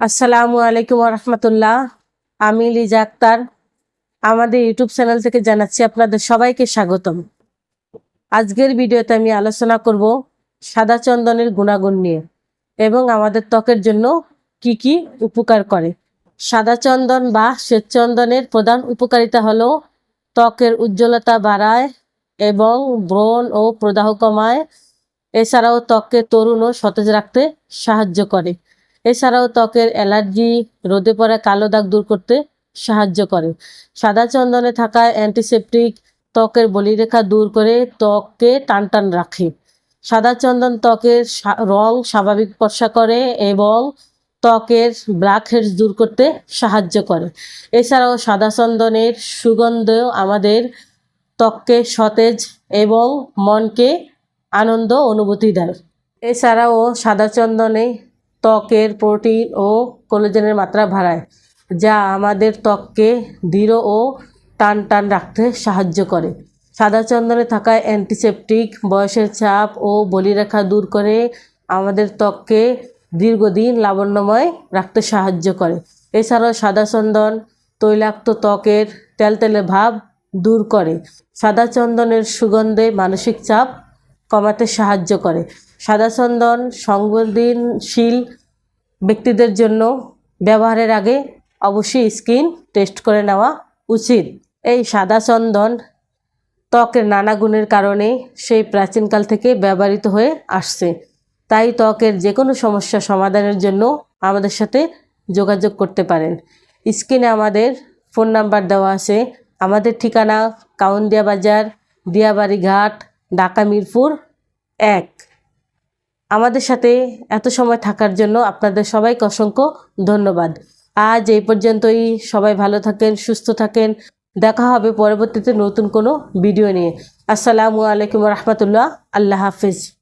আসসালামু আলাইকুম রহমতুল্লাহ আমি লিজা আক্তার। আমাদের ইউটিউব চ্যানেল থেকে জানাচ্ছি আপনাদের সবাইকে স্বাগতম। আজকের ভিডিওতে আমি আলোচনা করব সাদা চন্দনের গুণাগুণ নিয়ে এবং আমাদের ত্বকের জন্য কি কি উপকার করে। সাদা চন্দন বা শ্বেত চন্দনের প্রধান উপকারিতা হলো ত্বকের উজ্জ্বলতা বাড়ায় এবং ব্রণ ও প্রদাহ কমায়। এছাড়াও ত্বককে তরুণ ও সতেজ রাখতে সাহায্য করে। এছাড়াও ত্বকের অ্যালার্জি, রোদে পড়া কালো দাগ দূর করতে সাহায্য করে। সাদা চন্দনে থাকা অ্যান্টিসেপটিক ত্বকের বলিরেখা দূর করে ত্বককে টান টান রাখে। সাদা চন্দন ত্বকের রং স্বাভাবিক ফর্সা করে এবং ত্বকের ব্ল্যাক হেডস দূর করতে সাহায্য করে। এছাড়াও সাদা চন্দনের সুগন্ধ আমাদের ত্বককে সতেজ এবং মনকে আনন্দ অনুভূতি দেয়। এছাড়াও সাদা চন্দনে ত্বকের প্রোটিন ও কোলাজেনের মাত্রা বাড়ায়, যা আমাদের ত্বককে দৃঢ় ও টান টান রাখতে সাহায্য করে। সাদা চন্দনে থাকা অ্যান্টিসেপটিক বয়সের চাপ ও বলিরেখা দূর করে আমাদের ত্বককে দীর্ঘদিন লাবণ্যময় রাখতে সাহায্য করে। এছাড়াও সাদা চন্দন তৈলাক্ত ত্বকের তেলতেলে ভাব দূর করে। সাদা চন্দনের সুগন্ধে মানসিক চাপ কমাতে সাহায্য করে। সাদা চন্দন সংবেদনশীল ব্যক্তিদের জন্য ব্যবহারের আগে অবশ্যই স্কিন টেস্ট করে নেওয়া উচিত। এই সাদা চন্দন ত্বকের নানা গুণের কারণে সেই প্রাচীনকাল থেকে ব্যবহৃত হয়ে আসছে। তাই ত্বকের যে কোনো সমস্যা সমাধানের জন্য আমাদের সাথে যোগাযোগ করতে পারেন। স্ক্রিনে আমাদের ফোন নাম্বার দেওয়া আছে। আমাদের ঠিকানা কাউন্দিয়া বাজার, দিয়াবাড়ি ঘাট, ঢাকা মিরপুর এক। আমাদের সাথে এত সময় থাকার জন্য আপনাদের সবাইকে অসংখ্য ধন্যবাদ। আজ এই পর্যন্তই। সবাই ভালো থাকেন, সুস্থ থাকেন। দেখা হবে পরবর্তীতে নতুন কোনো ভিডিও নিয়ে। আসসালামু আলাইকুম রহমতুল্লাহ। আল্লাহ হাফিজ।